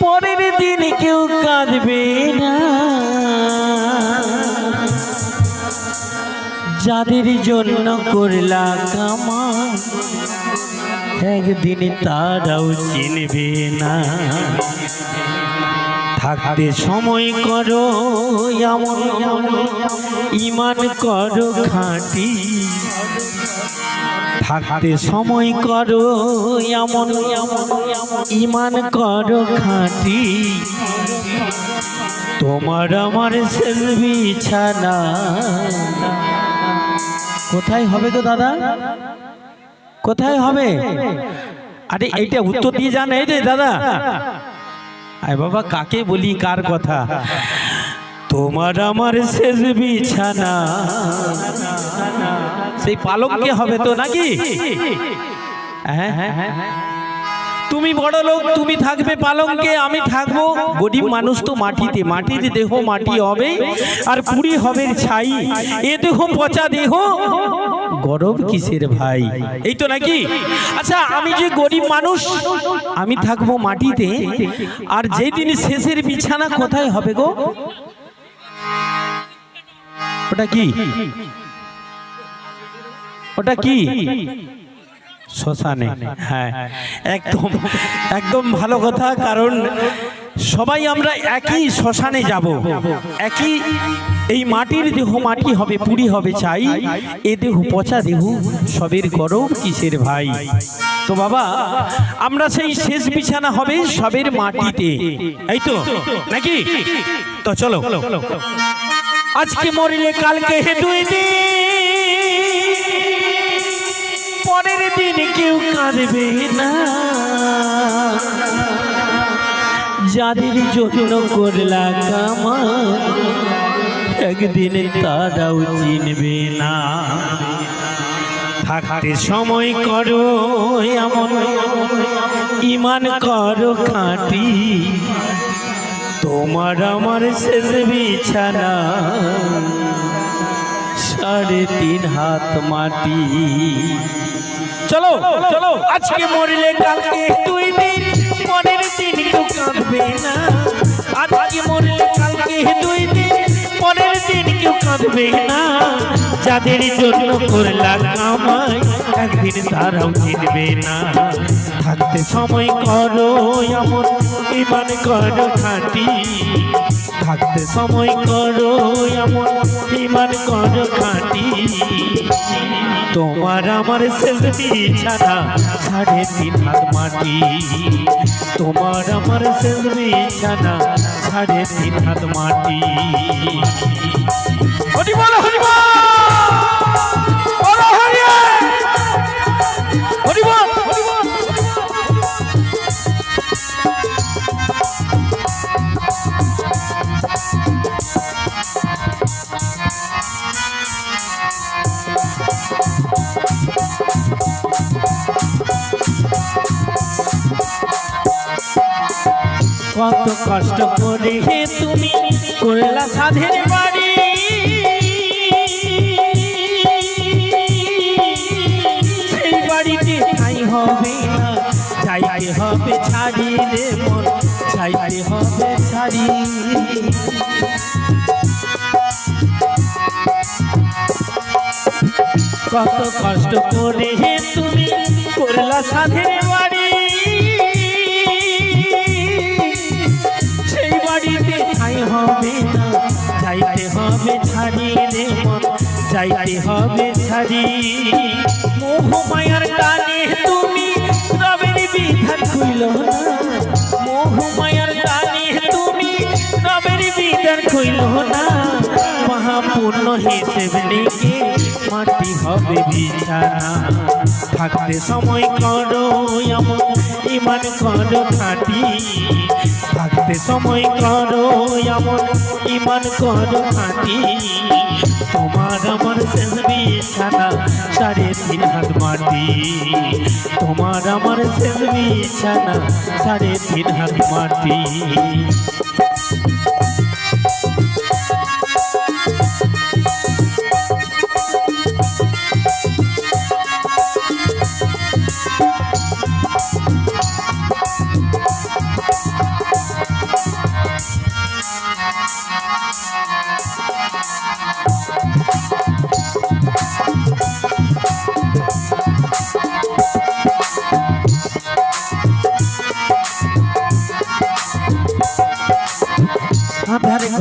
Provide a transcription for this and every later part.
পরের দিন কেউ কাঁদবে না। যাদের জন্য করলা কামা একদিন তারাও চিনবে না। থাকতে সময় করো ইমান করো খাঁটি। থাকতে সময় করো, এমন ইমান করো খাঁটি। তোমার আমার শেষ বিছানা কোথায় হবে গো দাদা? কোথায় হবে? আরে, এইটা উত্তর দিয়ে যান। এই রে দাদা। আয় বাবা, কাকে বলি, কার কথা? তোমার আমার শেষ বিছানা। সেই পালককে হবে তো নাকি? হ্যাঁ। তুমি বড় লোক, তুমি থাকবে পালঙ্কে, আমি থাকব। গরিব মানুষ তো মাটিতে মাটিতে দেহ মাটি হবে, আর পুরি হবে ছাই। এ দেহ পচা দেহ, গরম কিসের ভাই? এই তো নাকি? আচ্ছা আমি যে গরিব মানুষ, আমি থাকব মাটিতে, আর যেদিন শেষের বিছানা কোথায় হবে গো? ওটা কি? ওটা কি? শ্মশানে। হ্যাঁ। একদম একদম ভালো কথা কারণ সবাই আমরা একই শ্মশানে যাব। একই এই মাটির দেহ মাটি হবে পুরি হবে চাই। এ দেহ পচা দেহ সবের গরম কিসের ভাই? তো বাবা আমরা সেই শেষ বিছানা হবে সবের মাটিতে। এই তো নাকি? তো চলো। আজকে মরিলে কালকে দুই কাঁদবে না। যাদের জন্য করলা কামা একদিন তারাও চিনবে না। থাকতে সময় করো, এমন ইমান করো খাঁটি। তোমার আমার শেষ বিছানা, সাড়ে তিন হাত মাটি। চলো চলো আজকে মরলে কালকে দিন পরের দিন কেউ কাঁদবে না। আজকে মরলে কালকে দিন পরের দিন কেউ কাঁদবে না। যাদের জন্য করলা কামাই একদিন তারাও চিনবে না। থাকতে সময় করো এমন ইমান করো খাঁটি। থাকতে সময় করো এমন ইমান করো খাঁটি। তোমার আমার সেলফি ছাড়া সাড়ে তিন হাত মাটি। তোমার আমার সেলফি ছাড়া সাড়ে তিন হাত মাটি। হরি বল কত কষ্ট করে তুমি করলা সাধের বাড়ি। সেই বাড়িতে ঠাই হবে না চাইতে হবে ছাড়ি রে মন চাইতে হবে ছাড়ি কত কষ্ট করে তুমি সাধের বাড়ি। হবে না। যাইতে হবে ছাড়ি রে মন যাইতে হবে ছাড়ি মোহ মায়ার টানে তুমি রবের বিধান খুইল না। মোহ মায়ার টানে তুমি রবের বিধান খুইল না। মহাপূর্ণ হিসেব লিখে মাটি হবে বিছানা। থাকতে সময় করো, এমন ইমান করো খাটি। থাকতে সময় করো এমন ইমান করো হাতি। তোমার আমার শেষ বিছানা সাড়ে তিন হাত মাটি। তোমার আমার শেষ ছাড়া সাড়ে তিন হাত মাটি।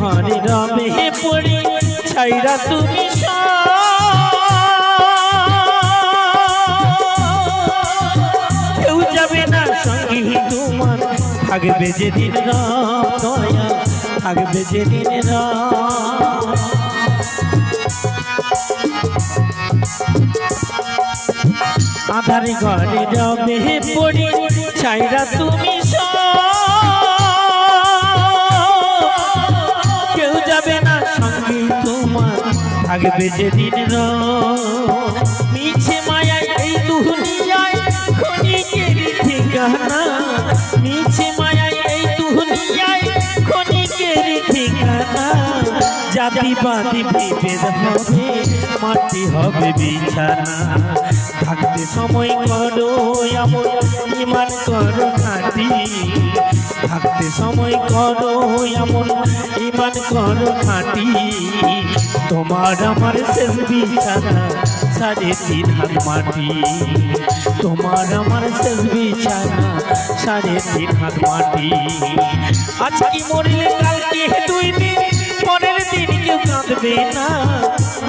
ঘরে রবে পড়ি ছাইরা তুমি। কেউ যাবে না সঙ্গী তোমার, থাকবে যেদিন রাম থাকবে যেদিন রাম আধারে ঘরে ছাইরা তুমি সব। সঙ্গে তোমার থাকবে যেদিন রাত। মিছে মায়ায় এই দুনিয়ায় ক্ষণিকের ঠিকানা জাতি পাতি বিভেদ হবে মাটি হবে বিছানা। থাকতে সময় করো, এমন ইমান করো খাটি। থাকতে সময় করো, এমন ইমান করো খাটি। তোমার আমার শেষ বিছানা, সাড়ে তিন হাত মাটি। তোমার আমার শেষ বিছানা, সাড়ে তিন হাত মাটি। আজ কি মরলে কালকে দুই দিন? পরের দিন কেউ কাঁদবে না।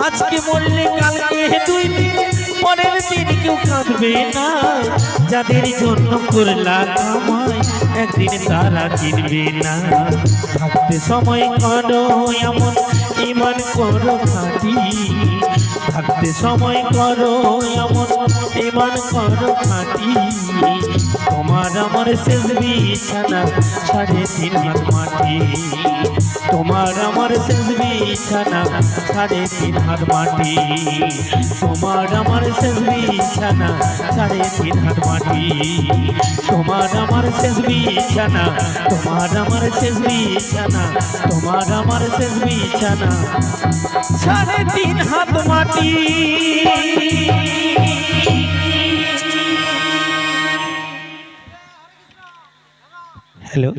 আজকে মরলে কালকে দুই দিন, পরের দিন কেউ কাঁদবে না। যাদের জন্য করলা একদিন তারা চিনবে না। থাকতে সময় করো এমন ইমান করো খাটি। থাকতে সময় করো, এমন ইমান করো খাটি। তোমার আমার শেষ বিছানা সাড়ে তিন হাত মাটি। তোমার আমার শেষ বিছানা সাড়ে তিন হাত মাটি। তোমার আমার শেষ বিছানা সাড়ে তিন হাত মাটি। তোমার আমার শেষ বিছানা, তোমার আমার শেষ বিছানা, তোমার আমার শেষ বিছানা। সাড়ে তিন হাত মাটি। হ্যালো।